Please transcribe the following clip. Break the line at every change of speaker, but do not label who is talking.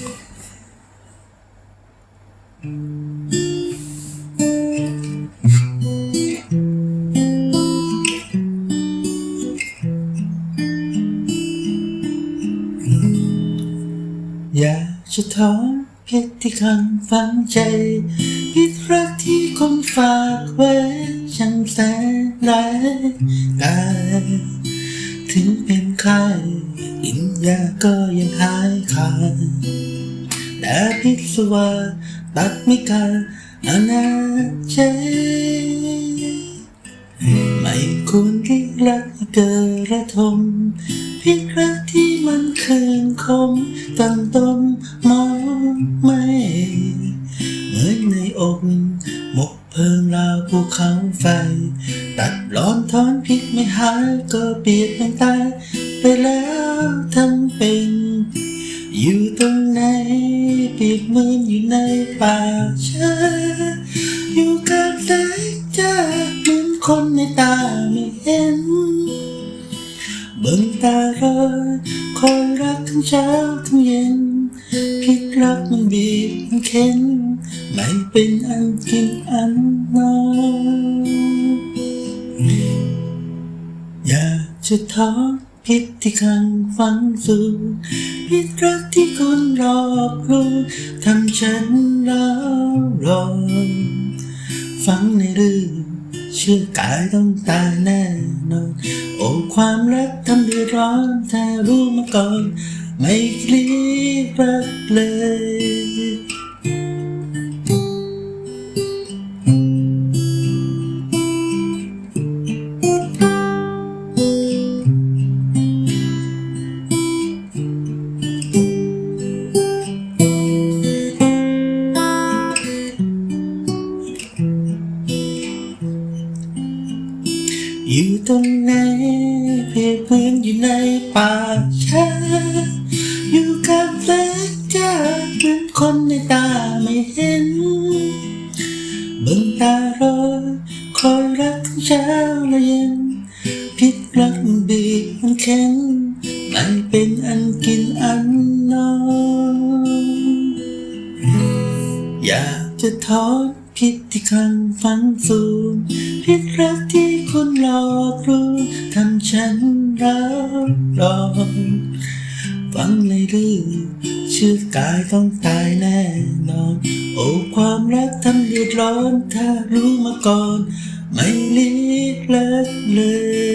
อยากจะถอนพิษที่ข้างฝังใจ พิษรักที่คนฝากไว้ช่างแสนร้ายกายถึงเป็น ใครกินยาก็ยังหายขาดแต่พิษสวาตัดไม่ขาดอนาใจไม่ควรที่รักเกิดระทมพิษรักที่มันคืนคมตั้งต้นมองไม่เหมือนในอกหมกเพลิงราวภูเขาไฟ ตัดร้อนถอนพิษไม่หายก็เปียกเป็นตาย ไปแล้วทั้งเป็น อยู่ตรงไหนปิดมืออยู่ในป่าช้าอยู่กลางแสงจ้าเหมือนคนในตาไม่เห็นเบิ่งตารอยคอยรักทั้งเช้าทั้งเย็นพิษรักมันบีบมันเค้นไม่เป็นอันกินอันนอนอยากจะถอ พิษที่ข้างฝังสูงพิษรักที่คนรอบรู้ทำฉันร้าวร้อนฟังในเรื่องเชื่อกายต้องตายแน่นอน โอ้ความรักทำเดือดร้อนถ้ารู้มาก่อน ไม่คลีรักเลย อยู่ตรงไหนเพียพื้นอยู่ในป่าช้าอยู่กับแสงจ้าเหมือนคนในตาไม่เห็นเบิ่งตารอยคอยรักทั้งเช้าและเย็นพิษรักมันบีบมันเค้นไม่เป็นอันกินอันนอนอยากจะถอน คิดที่ข้างฝังสูงพิษรักที่คนหลอกรู้ทำฉันร้าวร้องฟังเลยรื่องเชื่อกายต้องตายแน่นอน โอ้ความรักทำเดือดร้อน ถ้ารู้มาก่อน ไม่ลีกเลิกเลย